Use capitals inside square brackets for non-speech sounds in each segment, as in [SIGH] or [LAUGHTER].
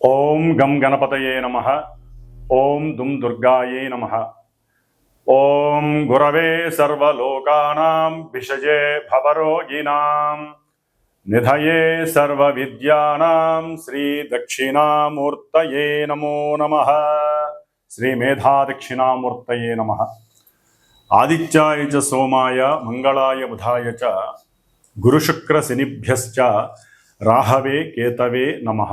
ఓం గం గణపతయే నమ ఓం దుం దుర్గాయే నమ ఓం గురవే సర్వలోకానాం విషజే భవరోగిణాం నిధయే సర్వవిద్యానాం శ్రీ దక్షిణామూర్తయే నమో నమ శ్రీ మేధాదక్షిణామూర్తయే నమ ఆదిత్యాయ చ సోమాయ మంగళాయ బుధాయ చ గురుశుక్రశనిభ్యశ్చ రాహవే కేతవే నమః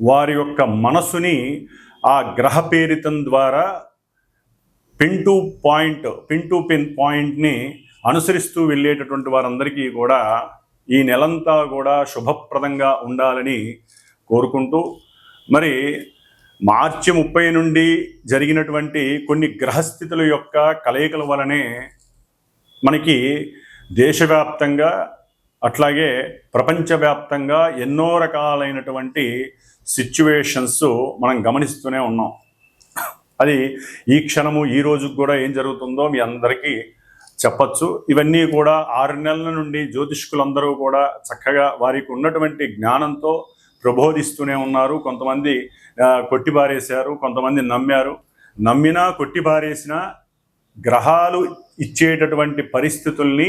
వారి యొక్క మనసుని ఆ గ్రహ పేరితం ద్వారా pin to point pin to pin పాయింట్ని అనుసరిస్తూ వెళ్ళేటటువంటి వారందరికీ కూడా ఈ నెలంతా కూడా శుభప్రదంగా ఉండాలని కోరుకుంటూ మరి మార్చి ముప్పై నుండి జరిగినటువంటి కొన్ని గ్రహస్థితుల యొక్క కలయికల వలనే మనకి దేశవ్యాప్తంగా అట్లాగే ప్రపంచవ్యాప్తంగా ఎన్నో రకాలైనటువంటి సిచ్యువేషన్స్ మనం గమనిస్తూనే ఉన్నాం. అది ఈ క్షణము ఈ రోజుకు కూడా ఏం జరుగుతుందో మీ అందరికీ చెప్పచ్చు. ఇవన్నీ కూడా ఆరు నెలల నుండి జ్యోతిష్కులందరూ కూడా చక్కగా వారికి ఉన్నటువంటి జ్ఞానంతో ప్రబోధిస్తూనే ఉన్నారు. కొంతమంది కొట్టిబారేశారు కొంతమంది నమ్మారు. నమ్మినా కొట్టిబారేసిన గ్రహాలు ఇచ్చేటటువంటి పరిస్థితుల్ని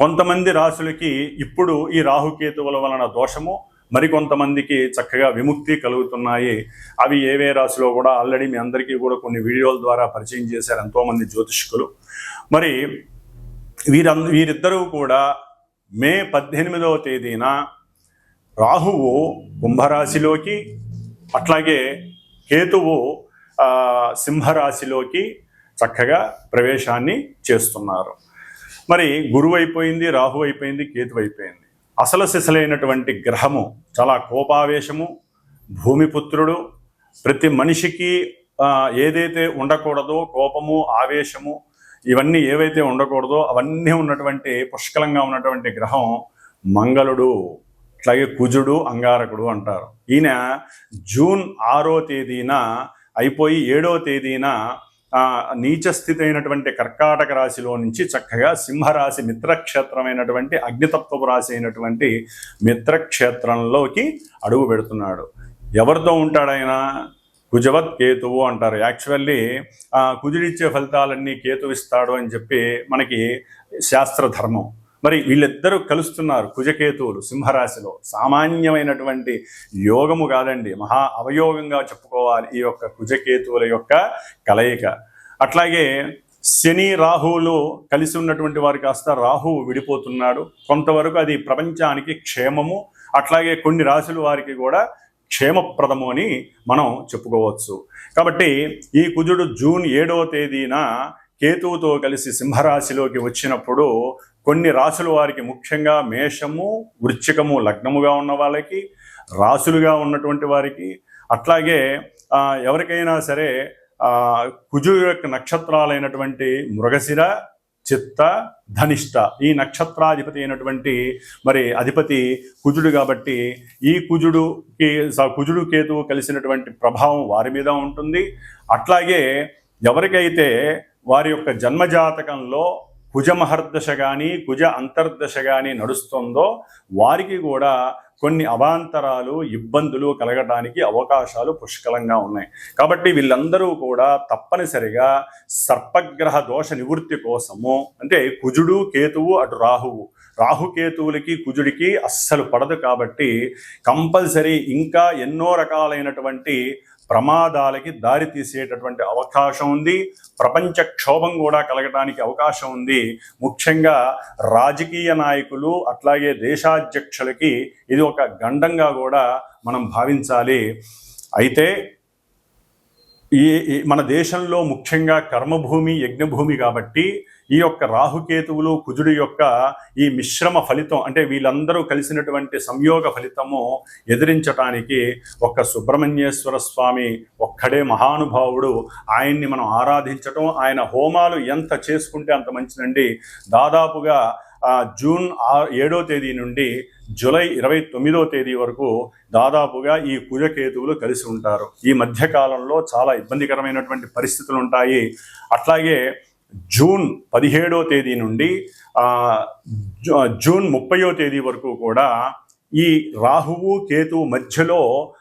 కొంతమంది రాశులకి ఇప్పుడు ఈ రాహుకేతువుల వలన దోషము మరికొంతమందికి చక్కగా విముక్తి కలుగుతున్నాయి. అవి ఏవే రాశిలో కూడా ఆల్రెడీ మీ అందరికీ కూడా కొన్ని వీడియోల ద్వారా పరిచయం చేశారు ఎంతోమంది జ్యోతిష్కులు. మరి వీరంద వీరిద్దరూ కూడా మే పద్దెనిమిదవ తేదీన రాహువు కుంభరాశిలోకి అట్లాగే కేతువు సింహరాశిలోకి చక్కగా ప్రవేశాన్ని చేస్తున్నారు. మరి గురువు అయిపోయింది రాహు అయిపోయింది కేతు అయిపోయింది. అసలు సిసలైనటువంటి గ్రహము చాలా కోపావేశము భూమిపుత్రుడు ప్రతి మనిషికి ఏదైతే ఉండకూడదో కోపము ఆవేశము ఇవన్నీ ఏవైతే ఉండకూడదో అవన్నీ ఉన్నటువంటి పుష్కలంగా ఉన్నటువంటి గ్రహం మంగళుడు అట్లాగే కుజుడు అంగారకుడు అంటారు. ఈయన జూన్ ఆరో తేదీన అయిపోయి ఏడో తేదీన నీచ స్థితి అయినటువంటి కర్కాటక రాశిలో నుంచి చక్కగా సింహరాశి మిత్రక్షేత్రమైనటువంటి అగ్నితత్వపు రాశి అయినటువంటి మిత్రక్షేత్రంలోకి అడుగు పెడుతున్నాడు. ఎవరితో ఉంటాడైనా? కుజవత్ కేతువు అంటారు. యాక్చువల్లీ కుజుడిచ్చే ఫలితాలన్నీ కేతువిస్తాడు అని చెప్పి మనకి శాస్త్ర ధర్మం మరి వీళ్ళిద్దరూ కలుస్తున్నారు కుజకేతువులు సింహరాశిలో. సామాన్యమైనటువంటి యోగము కాదండి. మహా అవయోగంగా చెప్పుకోవాలి ఈ యొక్క కుజకేతువుల యొక్క కలయిక. అట్లాగే శని రాహువులు కలిసి ఉన్నటువంటి వారు కాస్త రాహువు విడిపోతున్నాడు. కొంతవరకు అది ప్రపంచానికి క్షేమము. అట్లాగే కొన్ని రాశుల వారికి కూడా క్షేమప్రదము అని మనం చెప్పుకోవచ్చు. కాబట్టి ఈ కుజుడు జూన్ ఏడవ తేదీన కేతువుతో కలిసి సింహరాశిలోకి వచ్చినప్పుడు కొన్ని రాశుల వారికి ముఖ్యంగా మేషము వృచ్చికము లగ్నముగా ఉన్న వాళ్ళకి రాశులుగా ఉన్నటువంటి వారికి అట్లాగే ఎవరికైనా సరే కుజు యొక్క నక్షత్రాలైనటువంటి మృగశిర చిత్త ధనిష్ట ఈ నక్షత్రాధిపతి అయినటువంటి మరి అధిపతి కుజుడు కాబట్టి ఈ కుజుడుకి కుజుడు కేతువు కలిసినటువంటి ప్రభావం వారి మీద ఉంటుంది. అట్లాగే ఎవరికైతే వారి యొక్క జన్మజాతకంలో కుజ మహర్దశ కానీ కుజ అంతర్దశ కానీ నడుస్తుందో వారికి కూడా కొన్ని అవాంతరాలు ఇబ్బందులు కలగడానికి అవకాశాలు పుష్కలంగా ఉన్నాయి. కాబట్టి వీళ్ళందరూ కూడా తప్పనిసరిగా సర్పగ్రహ దోష నివృత్తి కోసము అంటే కుజుడు కేతువు అటు రాహువు. రాహుకేతువులకి కుజుడికి అస్సలు పడదు కాబట్టి కంపల్సరీ ఇంకా ఎన్నో రకాలైనటువంటి ప్రమాదాలకి దారి తీసేటటువంటి అవకాశం ఉంది. ప్రపంచ క్షోభం కూడా కలగడానికి అవకాశం ఉంది. ముఖ్యంగా రాజకీయ నాయకులు అట్లాగే దేశాధ్యక్షులకి ఇది ఒక గండంగా కూడా మనం భావించాలి. అయితే ఈ ఈ మన దేశంలో ముఖ్యంగా కర్మభూమి యజ్ఞభూమి కాబట్టి ఈ యొక్క రాహుకేతువులు కుజుడి యొక్క ఈ మిశ్రమ ఫలితం అంటే వీళ్ళందరూ కలిసినటువంటి సంయోగ ఫలితము ఎదిరించటానికి ఒక్క సుబ్రహ్మణ్యేశ్వర స్వామి ఒక్కడే మహానుభావుడు. ఆయన్ని మనం ఆరాధించటం ఆయన హోమాలు ఎంత చేసుకుంటే అంత మంచిదండి. దాదాపుగా జూన్ ఆ- ఏడో తేదీ నుండి జూలై ఇరవై తొమ్మిదో తేదీ వరకు దాదాపుగా ఈ కుజకేతువులు కలిసి ఉంటారు. ఈ మధ్యకాలంలో చాలా ఇబ్బందికరమైనటువంటి పరిస్థితులు ఉంటాయి. అట్లాగే జూన్ పదిహేడో తేదీ నుండి జూ- జూన్ ముప్పయో తేదీ వరకు కూడా ఈ రాహువు కేతు మధ్యలో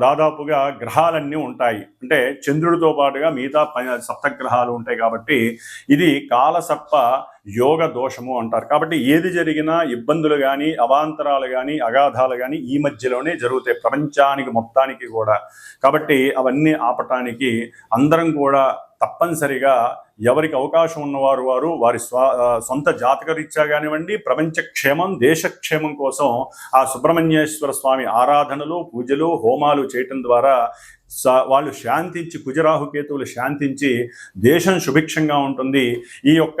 దాదాపుగా గ్రహాలన్నీ ఉంటాయి. అంటే చంద్రుడితో పాటుగా మిగతా ప- సప్తగ్రహాలు ఉంటాయి కాబట్టి ఇది కాలసర్ప యోగ దోషము అంటారు. కాబట్టి ఏది జరిగినా ఇబ్బందులు కానీ అవాంతరాలు కానీ అగాధాలు కానీ ఈ మధ్యలోనే జరుగుతాయి. ప్రపంచానికి మొత్తానికి కూడా. కాబట్టి అవన్నీ ఆపటానికి అందరం కూడా తప్పనిసరిగా ఎవరికి అవకాశం ఉన్నవారు వారు వారి స్వ సొంత జాతకరీత్యా కానివ్వండి ప్రపంచ క్షేమం దేశక్షేమం కోసం ఆ సుబ్రహ్మణ్యేశ్వర స్వామి ఆరాధనలు పూజలు హోమాలు చేయటం ద్వారా స- వాళ్ళు శాంతించి కుజరాహుకేతువులు శాంతించి దేశం సుభిక్షంగా ఉంటుంది. ఈ యొక్క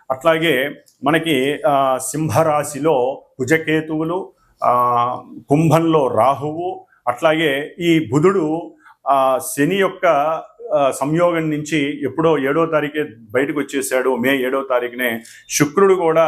అట్లాగే మనకి సింహరాశిలో కుజకేతువులు కుంభంలో రాహువు అట్లాగే ఈ బుధుడు శని యొక్క సంయోగం నుంచి ఎప్పుడో ఏడో తారీఖే బయటకు వచ్చేసాడు. మే ఏడో తారీఖునే శుక్రుడు కూడా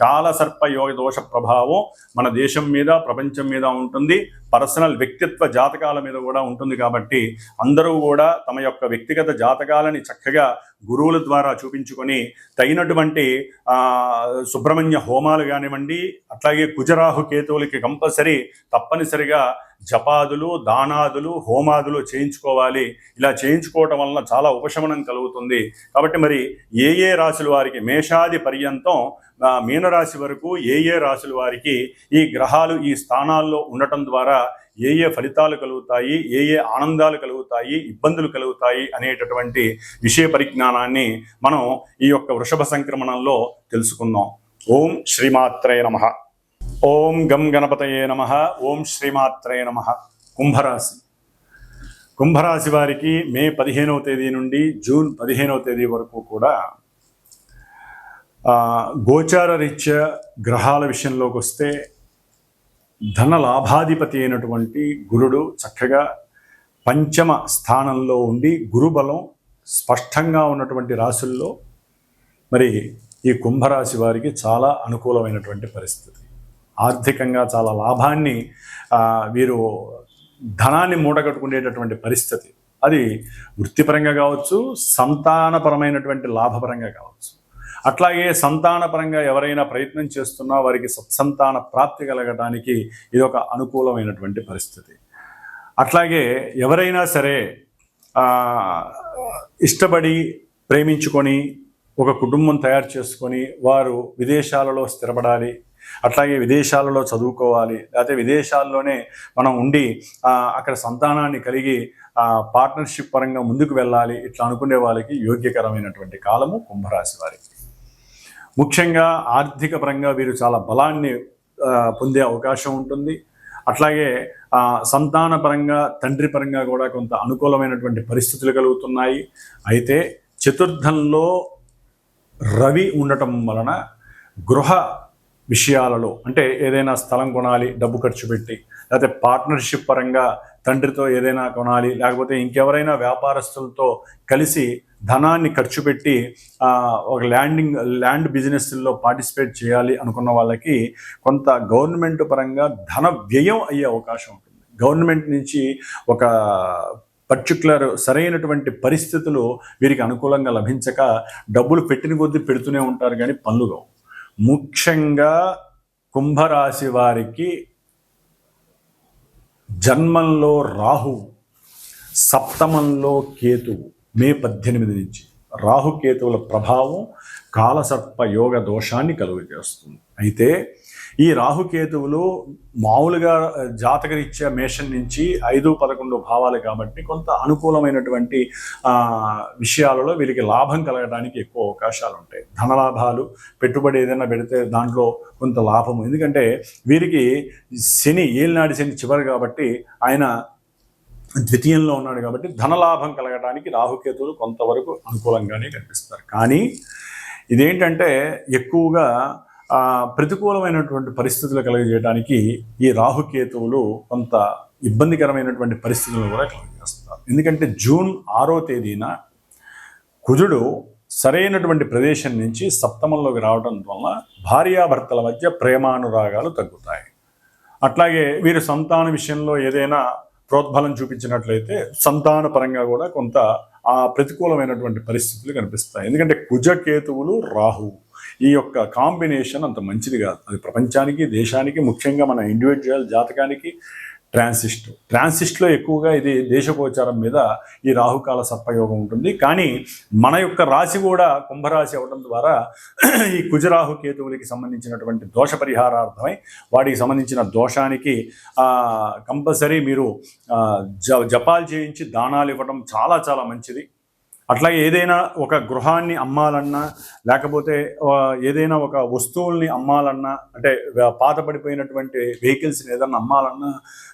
కాలసర్ప యోగ దోష ప్రభావం మన దేశం మీద ప్రపంచం మీద ఉంటుంది. పర్సనల్ వ్యక్తిత్వ జాతకాల మీద కూడా ఉంటుంది కాబట్టి అందరూ కూడా తమ యొక్క వ్యక్తిగత జాతకాలని చక్కగా గురువుల ద్వారా చూపించుకొని తగినటువంటి సుబ్రహ్మణ్య హోమాలు కానివ్వండి అట్లాగే కుజరాహు కేతువులకి కంపల్సరీ తప్పనిసరిగా జపాదులు దానాదులు హోమాదులు చేయించుకోవాలి. ఇలా చేయించుకోవటం వలన చాలా ఉపశమనం కలుగుతుంది. కాబట్టి మరి ఏ ఏ రాశుల వారికి మేషాది పర్యంతం మీనరాశి వరకు ఏ ఏ రాశుల వారికి ఈ గ్రహాలు ఈ స్థానాల్లో ఉండటం ద్వారా ఏ ఏ ఫలితాలు కలుగుతాయి ఏ ఏ ఆనందాలు కలుగుతాయి ఇబ్బందులు కలుగుతాయి అనేటటువంటి విషయ పరిజ్ఞానాన్ని మనం ఈ యొక్క వృషభ సంక్రమణంలో తెలుసుకుందాం. ఓం శ్రీమాత్రే నమ. ఓం గం గణపతయే నమ. ఓం శ్రీమాత్రే నమ. కుంభరాశి. కుంభరాశి వారికి మే పదిహేనవ తేదీ నుండి జూన్ పదిహేనవ తేదీ వరకు కూడా గోచార రీత్యా గ్రహాల విషయంలోకి వస్తే ధన లాభాధిపతి అయినటువంటి గురుడు చక్కగా పంచమ స్థానంలో ఉండి గురుబలం స్పష్టంగా ఉన్నటువంటి రాశుల్లో మరి ఈ కుంభరాశి వారికి చాలా అనుకూలమైనటువంటి పరిస్థితి. ఆర్థికంగా చాలా లాభాన్ని వీరు ధనాన్ని మూటగట్టుకునేటటువంటి పరిస్థితి. అది వృత్తిపరంగా కావచ్చు సంతానపరమైనటువంటి లాభపరంగా కావచ్చు. అట్లాగే సంతానపరంగా ఎవరైనా ప్రయత్నం చేస్తున్నా వారికి సత్సంతాన ప్రాప్తి కలగడానికి ఇది ఒక అనుకూలమైనటువంటి పరిస్థితి. అట్లాగే ఎవరైనా సరే ఇష్టపడి ప్రేమించుకొని ఒక కుటుంబం తయారు చేసుకొని వారు విదేశాలలో స్థిరపడాలి అట్లాగే విదేశాలలో చదువుకోవాలి లేకపోతే విదేశాల్లోనే మనం ఉండి అక్కడ సంతానాన్ని కలిగి పార్ట్నర్షిప్ పరంగా ముందుకు వెళ్ళాలి ఇట్లా అనుకునే వాళ్ళకి యోగ్యకరమైనటువంటి కాలము కుంభరాశి వారికి. ముఖ్యంగా ఆర్థిక పరంగా వీరు చాలా బలాన్ని పొందే అవకాశం ఉంటుంది. అట్లాగే సంతాన పరంగా తండ్రి పరంగా కూడా కొంత అనుకూలమైనటువంటి పరిస్థితులు కలుగుతున్నాయి. అయితే చతుర్థంలో రవి ఉండటం వలన గృహ విషయాలలో అంటే ఏదైనా స్థలం కొనాలి డబ్బు ఖర్చు పెట్టి లేకపోతే పార్ట్నర్షిప్ పరంగా తండ్రితో ఏదైనా కొనాలి లేకపోతే ఇంకెవరైనా వ్యాపారస్తులతో కలిసి ధనాన్ని ఖర్చు పెట్టి ఒక ల్యాండింగ్ ల్యాండ్ బిజినెస్లో పార్టిసిపేట్ చేయాలి అనుకున్న వాళ్ళకి కొంత గవర్నమెంట్ పరంగా ధన వ్యయం అయ్యే అవకాశం ఉంటుంది. గవర్నమెంట్ నుంచి ఒక పర్టికులర్ సరైనటువంటి పరిస్థితులు వీరికి అనుకూలంగా లభించక డబ్బులు పెట్టిన కొద్దీ పెడుతూనే ఉంటారు కానీ పనులు ముఖ్యంగా కుంభరాశి వారికి జన్మంలో రాహువు సప్తమంలో కేతువు. మే పద్దెనిమిది నుంచి రాహుకేతువుల ప్రభావం కాలసర్ప యోగ దోషాన్ని కలుగజేస్తుంది. అయితే ఈ రాహుకేతువులు మామూలుగా జాతకరీత్యా మేషం నుంచి ఐదు పదకొండు భావాలు కాబట్టి కొంత అనుకూలమైనటువంటి విషయాలలో వీరికి లాభం కలగడానికి ఎక్కువ అవకాశాలు ఉంటాయి. ధనలాభాలు పెట్టుబడి ఏదైనా పెడితే దాంట్లో కొంత లాభం ఎందుకంటే వీరికి శని ఏలినాడి శని చివరి కాబట్టి ఆయన ద్వితీయంలో ఉన్నాడు కాబట్టి ధనలాభం కలగడానికి రాహుకేతువులు కొంతవరకు అనుకూలంగానే కనిపిస్తారు. కానీ ఇదేంటంటే ఎక్కువగా ప్రతికూలమైనటువంటి పరిస్థితులు కలుగజేయడానికి ఈ రాహుకేతువులు కొంత ఇబ్బందికరమైనటువంటి పరిస్థితులను కూడా కలుగజేస్తారు. ఎందుకంటే జూన్ ఆరో తేదీన కుజుడు సరైనటువంటి ప్రదేశం నుంచి సప్తమంలోకి రావడం వల్ల భార్యాభర్తల మధ్య ప్రేమానురాగాలు తగ్గుతాయి. అట్లాగే వీరి సంతాన విషయంలో ఏదైనా ప్రోద్బలం చూపించినట్లయితే సంతాన పరంగా కూడా కొంత ఆ ప్రతికూలమైనటువంటి పరిస్థితులు కనిపిస్తాయి. ఎందుకంటే కుజకేతువులు రాహు. ఈ యొక్క కాంబినేషన్ అంత మంచిది కాదు. అది ప్రపంచానికి దేశానికి ముఖ్యంగా మన ఇండివిజువల్ జాతకానికి ట్రాన్సిస్ట్. ట్రాన్సిస్ట్లో ఎక్కువగా ఇది దేశగోచారం మీద ఈ రాహుకాల సర్పయోగం ఉంటుంది. కానీ మన యొక్క రాశి కూడా కుంభరాశి అవడం ద్వారా ఈ కుజరాహు కేతువులకి సంబంధించినటువంటి దోష పరిహారార్థమై వాటికి సంబంధించిన దోషానికి కంపల్సరీ మీరు జ జపాలు చేయించి దానాలు ఇవ్వడం చాలా చాలా మంచిది. అట్లాగే ఏదైనా ఒక గృహాన్ని అమ్మాలన్నా లేకపోతే ఏదైనా ఒక వస్తువుల్ని అమ్మాలన్నా అంటే పాతపడిపోయినటువంటి పాత పడిపోయినటువంటి వెహికల్స్ని ఏదన్నా అమ్మాలన్నా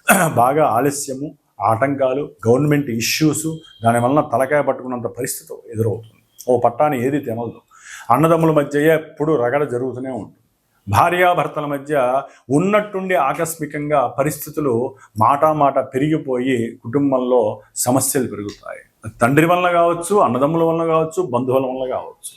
[CLEARS THROAT] బాగా ఆలస్యము ఆటంకాలు గవర్నమెంట్ ఇష్యూస్ దానివలన తలకాయ పట్టుకున్నంత పరిస్థితి ఎదురవుతుంది. ఓ పట్టాన్ని ఏది తినదు అన్నదమ్ముల మధ్య ఎప్పుడు రగడ జరుగుతూనే ఉంటుంది. భార్యాభర్తల మధ్య ఉన్నట్టుండి ఆకస్మికంగా పరిస్థితులు మాటామాట మాట పెరిగిపోయి కుటుంబంలో సమస్యలు పెరుగుతాయి. తండ్రి వలన కావచ్చు అన్నదమ్ముల వలన కావచ్చు బంధువుల వల్ల కావచ్చు.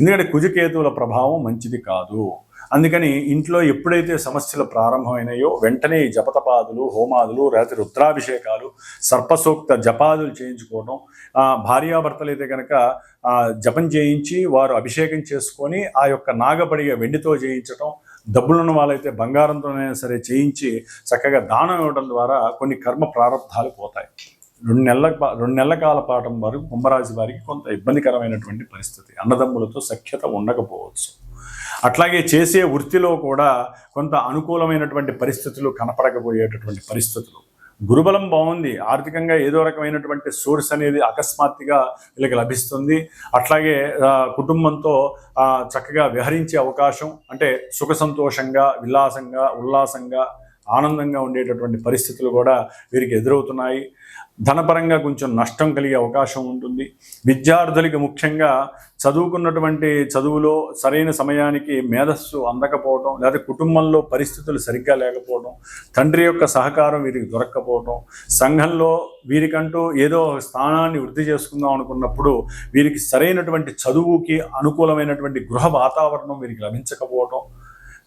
ఎందుకంటే కుజకేతువుల ప్రభావం మంచిది కాదు. అందుకని ఇంట్లో ఎప్పుడైతే సమస్యలు ప్రారంభమైనాయో వెంటనే ఈ జపతపాదులు హోమాదులు రాత్రి రుద్రాభిషేకాలు సర్పసూక్త జపాదులు చేయించుకోవడం భార్యాభర్తలు అయితే కనుక జపం చేయించి వారు అభిషేకం చేసుకొని ఆ యొక్క నాగబడిగ వెండితో చేయించటం డబ్బులున్న వాళ్ళైతే బంగారంతోనైనా సరే చేయించి చక్కగా దానం ఇవ్వడం ద్వారా కొన్ని కర్మ ప్రారంభాలు పోతాయి. రెండు నెలల పా- రెండు నెలల కాల పాఠం వరకు కుంభరాశి వారికి కొంత ఇబ్బందికరమైనటువంటి పరిస్థితి. అన్నదమ్ములతో సఖ్యత ఉండకపోవచ్చు. అట్లాగే చేసే వృత్తిలో కూడా కొంత అనుకూలమైనటువంటి పరిస్థితులు కనపడకపోయేటటువంటి పరిస్థితులు. గురుబలం బాగుంది. ఆర్థికంగా ఏదో రకమైనటువంటి సోర్స్ అనేది అకస్మాత్తుగా వీళ్ళకి లభిస్తుంది. అట్లాగే కుటుంబంతో చక్కగా విహరించే అవకాశం అంటే సుఖ సంతోషంగా విలాసంగా ఉల్లాసంగా ఆనందంగా ఉండేటటువంటి పరిస్థితులు కూడా వీరికి ఎదురవుతున్నాయి. ధనపరంగా కొంచెం నష్టం కలిగే అవకాశం ఉంటుంది. విద్యార్థులకి ముఖ్యంగా చదువుకున్నటువంటి చదువులో సరైన సమయానికి మేధస్సు అందకపోవడం లేదా కుటుంబంలో పరిస్థితులు సరిగ్గా లేకపోవడం తండ్రి యొక్క సహకారం వీరికి దొరక్కపోవడం సంఘంలో వీరికంటూ ఏదో ఒక స్థానాన్ని వృద్ధి చేసుకుందాం అనుకున్నప్పుడు వీరికి సరైనటువంటి చదువుకి అనుకూలమైనటువంటి గృహ వాతావరణం వీరికి లభించకపోవడం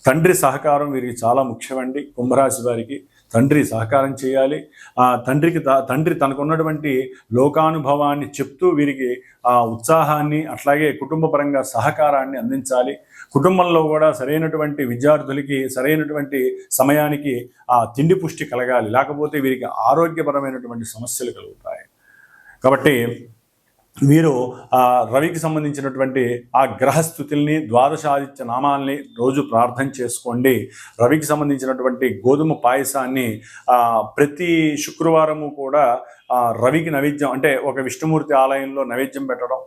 తండ్రి సహకారం వీరికి చాలా ముఖ్యమండి కుంభరాశి వారికి. తండ్రి సహకారం చేయాలి. ఆ తండ్రికి తండ్రి తనకున్నటువంటి లోకానుభవాన్ని చెప్తూ వీరికి ఆ ఉత్సాహాన్ని అట్లాగే కుటుంబపరంగా సహకారాన్ని అందించాలి. కుటుంబంలో కూడా సరైనటువంటి విద్యార్థులకి సరైనటువంటి సమయానికి ఆ తిండి పుష్టి కలగాలి. లేకపోతే వీరికి ఆరోగ్యపరమైనటువంటి సమస్యలు కలుగుతాయి. కాబట్టి వీరు ఆ రవికి సంబంధించినటువంటి ఆ గ్రహస్థుతుల్ని ద్వాదశాదిత్య నామాల్ని రోజు ప్రార్థన చేసుకోండి. రవికి సంబంధించినటువంటి గోధుమ పాయసాన్ని ప్రతి శుక్రవారము కూడా రవికి నైవేద్యం అంటే ఒక విష్ణుమూర్తి ఆలయంలో నైవేద్యం పెట్టడం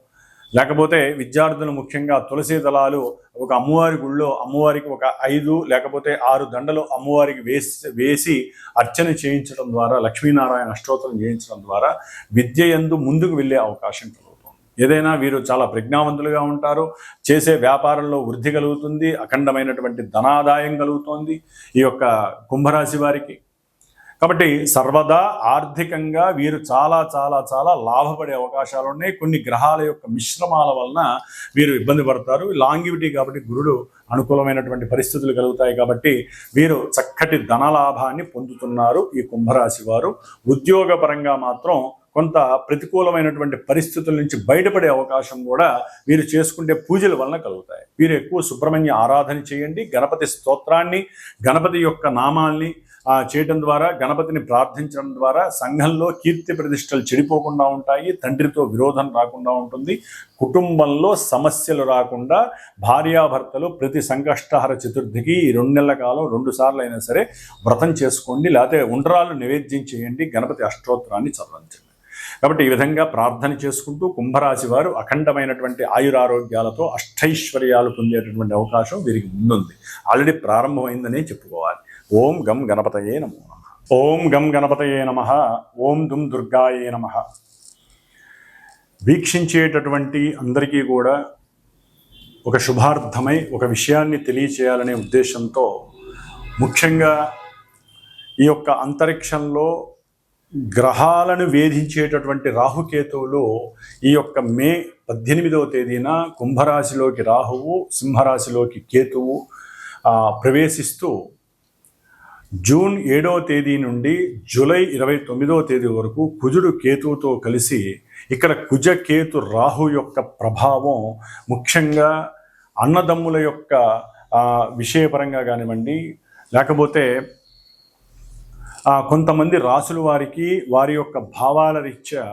లేకపోతే విద్యార్థులు ముఖ్యంగా తులసి దళాలు ఒక అమ్మవారి గుళ్ళో అమ్మవారికి ఒక ఐదు లేకపోతే ఆరు దండలు అమ్మవారికి వేసి వేసి అర్చన చేయించడం ద్వారా లక్ష్మీనారాయణ అష్టోత్తరం చేయించడం ద్వారా విద్య యందు ముందుకు వెళ్ళే అవకాశం కలుగుతుంది. ఏదైనా వీరు చాలా ప్రజ్ఞావంతులుగా ఉంటారు చేసే వ్యాపారంలో వృద్ధి కలుగుతుంది అఖండమైనటువంటి ధనాదాయం కలుగుతోంది. ఈ యొక్క కుంభరాశి వారికి కాబట్టి సర్వదా ఆర్థికంగా వీరు చాలా చాలా చాలా లాభపడే అవకాశాలు ఉన్నాయి. కొన్ని గ్రహాల యొక్క మిశ్రమాల వలన వీరు ఇబ్బంది పడతారు. లాంగివిటీ కాబట్టి గురుడు అనుకూలమైనటువంటి పరిస్థితులు కలుగుతాయి కాబట్టి వీరు చక్కటి ధనలాభాన్ని పొందుతున్నారు ఈ కుంభరాశి వారు. ఉద్యోగపరంగా మాత్రం కొంత ప్రతికూలమైనటువంటి పరిస్థితుల నుంచి బయటపడే అవకాశం కూడా వీరు చేసుకుంటే పూజల వలన కలుగుతాయి. వీరు ఎక్కువ సుబ్రహ్మణ్య ఆరాధన చేయండి. గణపతి స్తోత్రాన్ని గణపతి యొక్క నామాల్ని చేయడం ద్వారా గణపతిని ప్రార్థించడం ద్వారా సంఘంలో కీర్తి ప్రతిష్టలు చెడిపోకుండా ఉంటాయి తండ్రితో విరోధం రాకుండా ఉంటుంది కుటుంబంలో సమస్యలు రాకుండా భార్యాభర్తలు ప్రతి సంకష్టహర చతుర్థికి ఈ రెండు నెలల కాలం రెండు సార్లు అయినా సరే వ్రతం చేసుకోండి లేకపోతే ఉండ్రాలు నివేద్యం చేయండి గణపతి అష్టోత్తరాన్ని చదవించండి. కాబట్టి ఈ విధంగా ప్రార్థన చేసుకుంటూ కుంభరాశి వారు అఖండమైనటువంటి ఆయురారోగ్యాలతో అష్టైశ్వర్యాలు పొందేటటువంటి అవకాశం వీరికి ముందుంది. ఆల్రెడీ ప్రారంభమైందనే చెప్పుకోవాలి. ఓం గం గణపతయే నమో నమ. ఓం గం గణపతయే నమ. ఓం దుం దుర్గాయే నమ. వీక్షించేటటువంటి అందరికీ కూడా ఒక శుభార్థమై ఒక విషయాన్ని తెలియచేయాలనే ఉద్దేశంతో ముఖ్యంగా ఈ యొక్క అంతరిక్షంలో గ్రహాలను వేధించేటటువంటి రాహుకేతువులు ఈ యొక్క మే పద్దెనిమిదవ తేదీన కుంభరాశిలోకి రాహువు సింహరాశిలోకి కేతువు ప్రవేశిస్తూ జూన్ ఏడవ తేదీ నుండి జూలై ఇరవై తొమ్మిదవ తేదీ వరకు కుజుడు కేతువుతో కలిసి ఇక్కడ కుజ కేతు రాహు యొక్క ప్రభావం ముఖ్యంగా అన్నదమ్ముల యొక్క విషయపరంగా కానివ్వండి లేకపోతే కొంతమంది రాసుల వారికి వారి యొక్క భావాల రీత్యా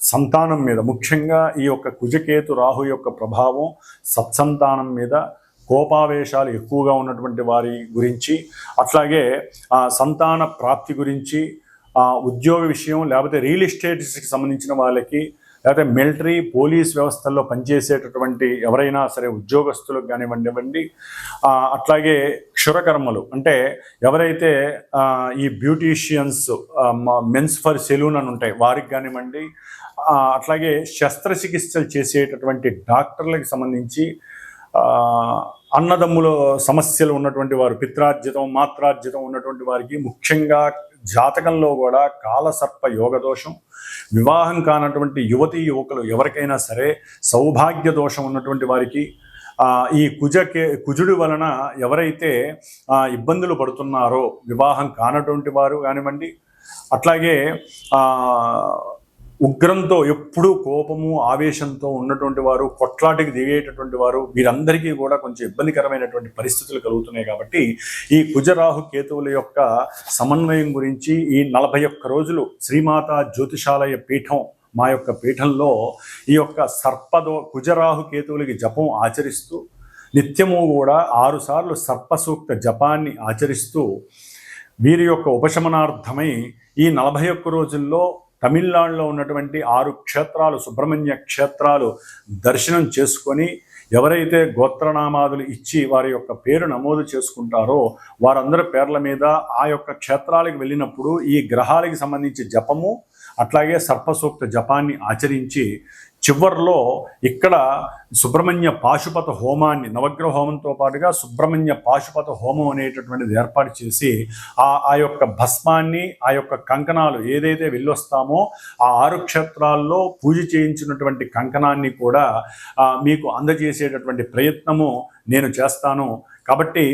సంతానం మీద ముఖ్యంగా ఈ యొక్క కుజకేతు రాహు యొక్క ప్రభావం సత్సంతానం మీద కోపావేశాలు ఎక్కువగా ఉన్నటువంటి వారి గురించి అట్లాగే సంతాన ప్రాప్తి గురించి ఉద్యోగ విషయం లేకపోతే రియల్ ఎస్టేట్స్కి సంబంధించిన వాళ్ళకి లేకపోతే మిలిటరీ పోలీస్ వ్యవస్థల్లో పనిచేసేటటువంటి ఎవరైనా సరే ఉద్యోగస్తులకు కానివ్వండి అట్లాగే క్షురకర్మలు. అంటే ఎవరైతే ఈ బ్యూటీషియన్స్ మెన్స్ ఫర్ సెలూన్ అని ఉంటాయి వారికి కానివ్వండి అట్లాగే శస్త్రచికిత్సలు చేసేటటువంటి డాక్టర్లకు సంబంధించి అన్నదమ్ముల సమస్యలు ఉన్నటువంటి వారు పిత్రార్జితం మాత్రార్జితం ఉన్నటువంటి వారికి ముఖ్యంగా జాతకంలో కూడా కాలసర్ప యోగ దోషం వివాహం కానటువంటి యువతీ యువకులు ఎవరికైనా సరే సౌభాగ్య దోషం ఉన్నటువంటి వారికి ఈ కుజకే కుజుడి వలన ఎవరైతే ఇబ్బందులు పడుతున్నారో వివాహం కానటువంటి వారు కానివ్వండి అట్లాగే ఉగ్రంతో ఎప్పుడూ కోపము ఆవేశంతో ఉన్నటువంటి వారు కొట్లాటికి దిగేటటువంటి వారు వీరందరికీ కూడా కొంచెం ఇబ్బందికరమైనటువంటి పరిస్థితులు కలుగుతున్నాయి కాబట్టి ఈ కుజరాహు కేతువుల యొక్క సమన్వయం గురించి ఈ నలభై ఒక్క రోజులు శ్రీమాత జ్యోతిషాలయ పీఠం మా యొక్క పీఠంలో ఈ యొక్క సర్పదో కుజరాహు కేతువులకి జపం ఆచరిస్తూ నిత్యము కూడా ఆరుసార్లు సర్పసూక్త జపాన్ని ఆచరిస్తూ వీరి యొక్క ఉపశమనార్థమై ఈ నలభై ఒక్క రోజుల్లో తమిళనాడులో ఉన్నటువంటి ఆరు క్షేత్రాలు సుబ్రహ్మణ్య క్షేత్రాలు దర్శనం చేసుకొని ఎవరైతే గోత్రనామాదులు ఇచ్చి వారి యొక్క పేరు నమోదు చేసుకుంటారో వారందరి పేర్ల మీద ఆ యొక్క క్షేత్రాలకు వెళ్ళినప్పుడు ఈ గ్రహాలకి సంబంధించి జపము అట్లాగే సర్పసూక్త జపాన్ని ఆచరించి చివరిలో ఇక్కడ సుబ్రహ్మణ్య పాశుపత హోమాన్ని నవగ్రహ హోమంతో పాటుగా సుబ్రహ్మణ్య పాశుపత హోమం అనేటటువంటిది ఏర్పాటు చేసి ఆ ఆ యొక్క భస్మాన్ని ఆ యొక్క కంకణాలు ఏదైతే వెళ్ళొస్తామో ఆ ఆరు క్షేత్రాల్లో పూజ చేయించినటువంటి కంకణాన్ని కూడా మీకు అందజేసేటటువంటి ప్రయత్నము నేను చేస్తాను. కాబట్టి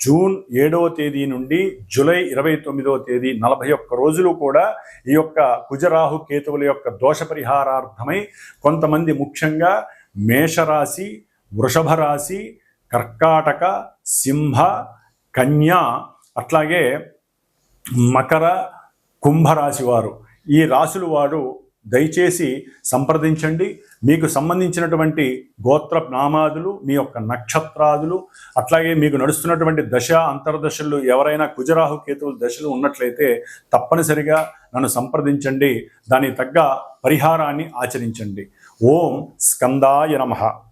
జూన్ ఏడవ తేదీ నుండి జూలై ఇరవై తొమ్మిదవ తేదీ నలభై ఒక్క రోజులు కూడా ఈ యొక్క కుజరాహు కేతువుల యొక్క దోష పరిహారార్థమై కొంతమంది ముఖ్యంగా మేషరాశి వృషభ రాశి కర్కాటక సింహ కన్యా అట్లాగే మకర కుంభరాశి వారు. ఈ రాశులు వారు దయచేసి సంప్రదించండి. మీకు సంబంధించినటువంటి గోత్ర నామాదులు మీ యొక్క నక్షత్రాదులు అట్లాగే మీకు నడుస్తున్నటువంటి దశ అంతర్దశలు ఎవరైనా కుజరాహు కేతువుల దశలు ఉన్నట్లయితే తప్పనిసరిగా నన్ను సంప్రదించండి. దానికి తగ్గ పరిహారాన్ని ఆచరించండి. ఓం స్కందాయ నమః.